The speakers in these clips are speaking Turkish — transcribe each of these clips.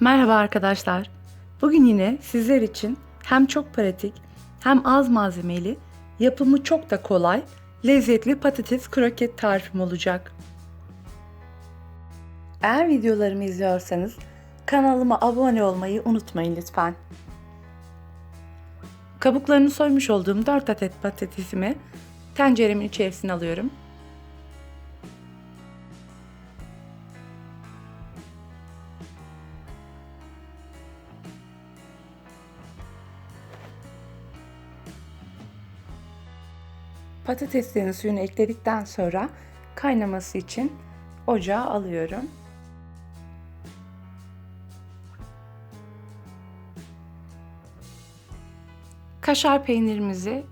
Merhaba arkadaşlar. Bugün yine sizler için hem çok pratik hem az malzemeli, yapımı çok da kolay, lezzetli patates kroket tarifim olacak. Eğer videolarımı izliyorsanız kanalıma abone olmayı unutmayın lütfen. Kabuklarını soymuş olduğum 4 adet patatesimi tenceremin içerisine alıyorum. Patateslerin suyunu ekledikten sonra kaynaması için ocağa alıyorum. Kaşar peynirimizi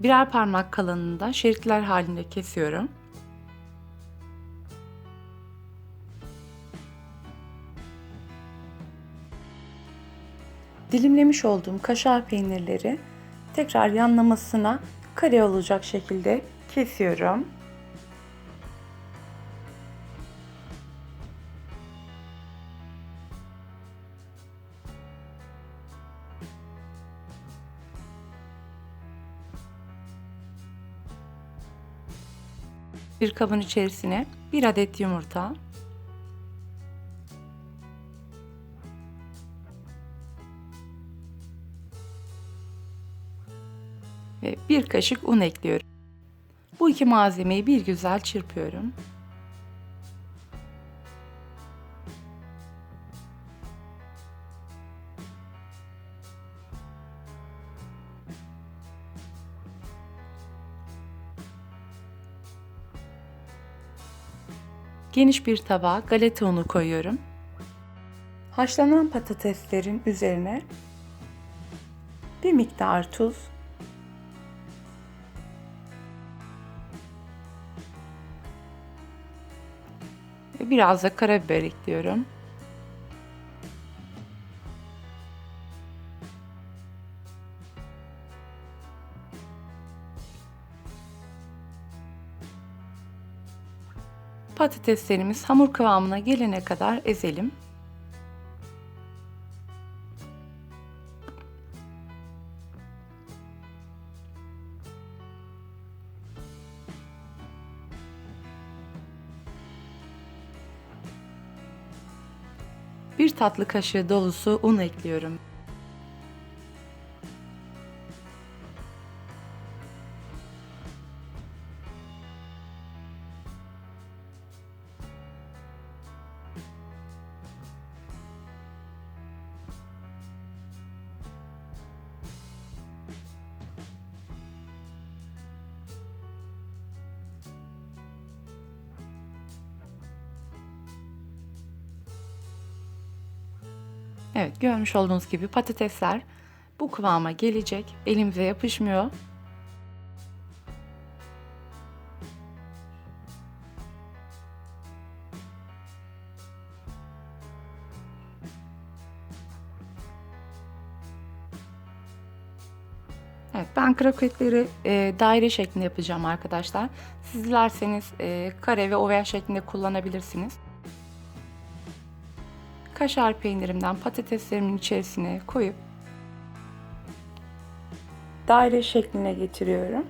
birer parmak kalınlığında şeritler halinde kesiyorum. Dilimlemiş olduğum kaşar peynirleri tekrar yanlamasına kare olacak şekilde kesiyorum. Bir kabın içerisine bir adet yumurta, ve bir kaşık un ekliyorum. Bu iki malzemeyi bir güzel çırpıyorum. Geniş bir tabağa galeta unu koyuyorum. Haşlanan patateslerin üzerine bir miktar tuz, biraz da karabiber ekliyorum. Patateslerimiz hamur kıvamına gelene kadar ezelim. Bir tatlı kaşığı dolusu un ekliyorum. Evet görmüş olduğunuz gibi patatesler bu kıvama gelecek. Elimize yapışmıyor. Evet ben kroketleri e, daire şeklinde yapacağım arkadaşlar. Siz dilerseniz e, kare ve oval şeklinde kullanabilirsiniz. Kaşar peynirimden patateslerimin içerisine koyup daire şekline getiriyorum.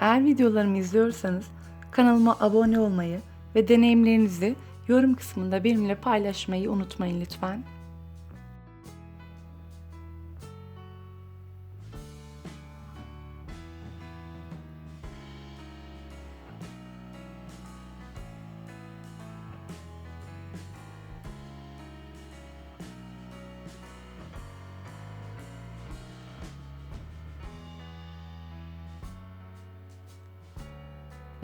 Eğer videolarımı izliyorsanız kanalıma abone olmayı ve deneyimlerinizi yorum kısmında benimle paylaşmayı unutmayın lütfen.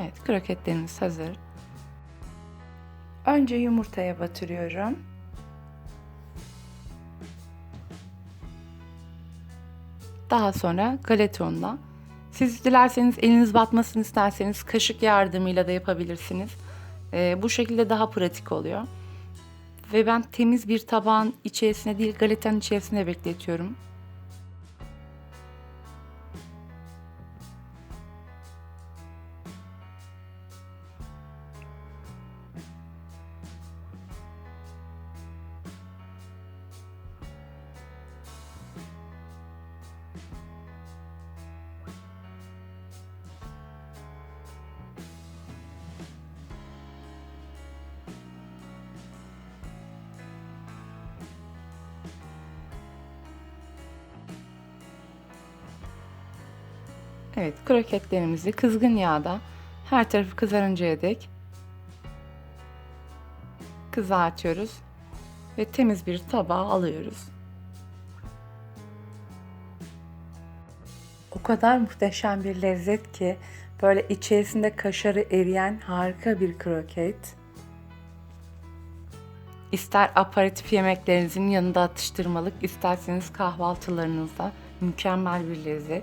Evet, kroketlerimiz hazır. Önce yumurtaya batırıyorum. Daha sonra galeta ununa. Siz dilerseniz eliniz batmasını isterseniz kaşık yardımıyla da yapabilirsiniz. Ee, bu şekilde daha pratik oluyor. Ve ben temiz bir tabağın içerisine değil galetanın içerisine bekletiyorum. Evet, kroketlerimizi kızgın yağda her tarafı kızarıncaya dek kızartıyoruz ve temiz bir tabağa alıyoruz. O kadar muhteşem bir lezzet ki böyle içerisinde kaşarı eriyen harika bir kroket. İster aperatif yemeklerinizin yanında atıştırmalık, isterseniz kahvaltılarınızda mükemmel bir lezzet.